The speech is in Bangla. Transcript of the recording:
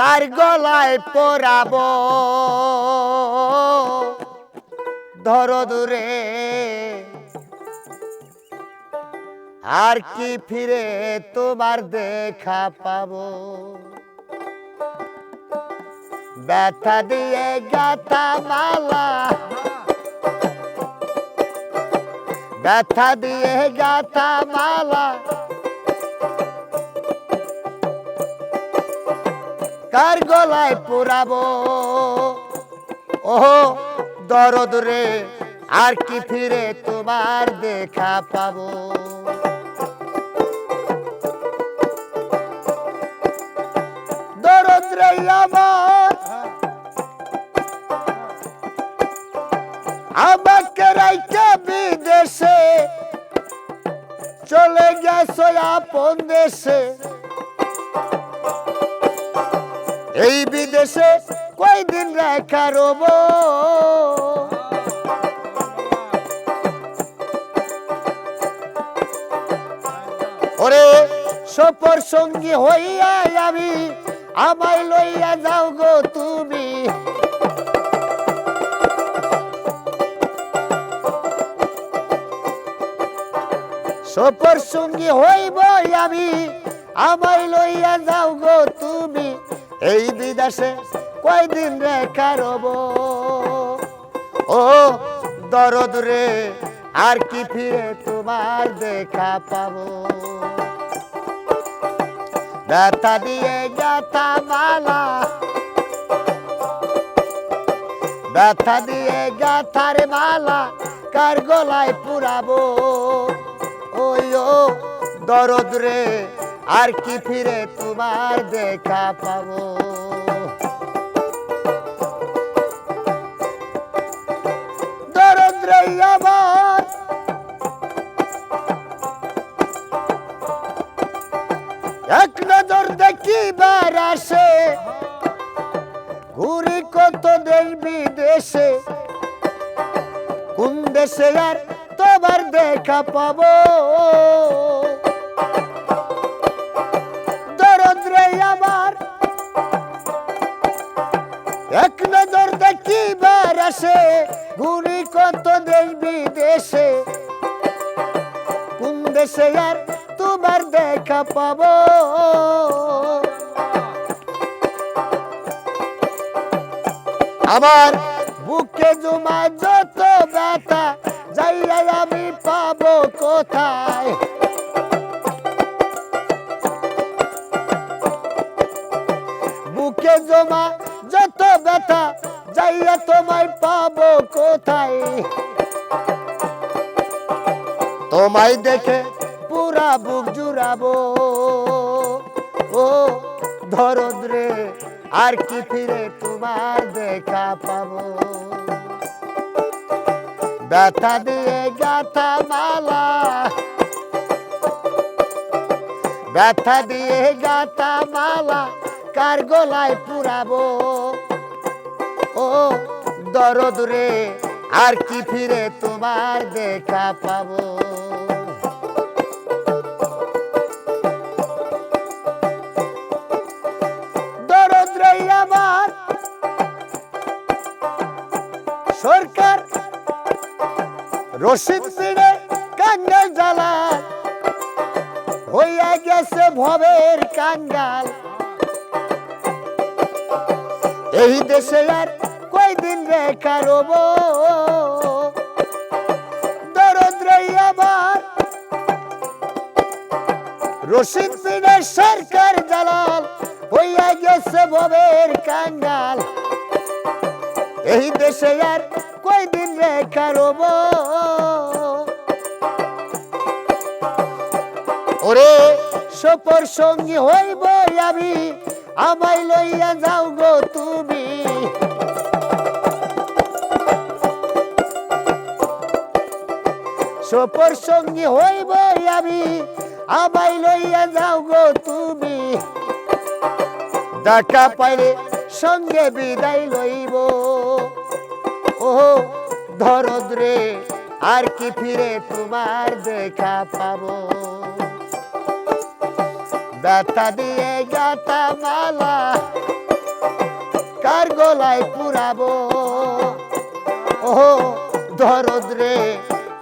কার গলায় পরাব? ধরো দূরে। আর কি ফিরে তোমার দেখা পাবো? ব্যথা দিয়ে গাথা মালা। ব্যথা দিয়ে গাথা মালা। কার গলায় পুরাবো? ও দরদ রে, আর কি ফিরে তোমার দেখা পাবো? দরদ রে আমার, আমাকে রাইকা বিদেশে, চলে গেছো আপন দেশে। এই বিদেশে কয়দিন রেখা রব? ওরে সপর সঙ্গী হইয়া আমি আমায় লইয়া যাও গো তুমি। সপর সঙ্গী হইব আমি, আমায় লইয়া যাও গো তুমি। এই বিদেশে কয়দিন রেখা রব? ও দরদ রে, আর কি ফিরে তোমার দেখা পাবো? ব্যথা দিয়ে গাথা মালা ব্যথা দিয়ে গাথার মালা কার গলায় পুরাবো? ওই ও দরদ রে আর কি ফিরে তোমার দেখা পাবো? দরদ রে আমার এক নজর দেখিবার আসে, ঘুরি কত দেশ বিদেশে। কোন দেশে আর তোমার দেখা পাবো? এক নজর দেখিবার আসে ঘুরি কত দেশ বিদেশে। কোন দেশে আর তোমার দেখা পাবো? আমার বুকে জমা যত ব্যথা, যাইয়া আমি পাবো কোথায়? বুকে জমা যত ব্যথা যাইয়া তোমায় পাবো কোথায়? তোমায় দেখে পুরা বুক জুড়াবো। ও ধরদ রে আর কি ফিরে তোমার দেখা পাবো। ব্যথা দিয়ে গাথা মালা। ব্যথা দিয়ে গাথা মালা। কার পুরাবো? ও দরদ রে আর কি ফিরে তোমার দেখা পাবো? দরদ আমার সরকার রশিদ পিড়ে কাঙ্গাল জ্বালা হইয়া গেছে ভবের কাঙ্গাল। এই দেশে আর কয়দিন রেখা রব দরদ রে আমার। রশিদ পিড়ে সরকার জালাল হইয়া গেছে ভবের কাঙ্গাল। এই দেশে আর কয়দিন রেখা রব ওরে সপর সঙ্গী হইব আমি, আমায় লইয়া যাও সপর সঙ্গী হইব আমি। আমায় লইয়া যাও গো তুমি। দেখা পাইলে সঙ্গে বিদায় লইব। ও ধরদ রে, আর কি ফিরে তোমার দেখা পাবো। ব্যথা দিয়ে গাতা মালা, কার গলায় পুরাবো? ও দরদ রে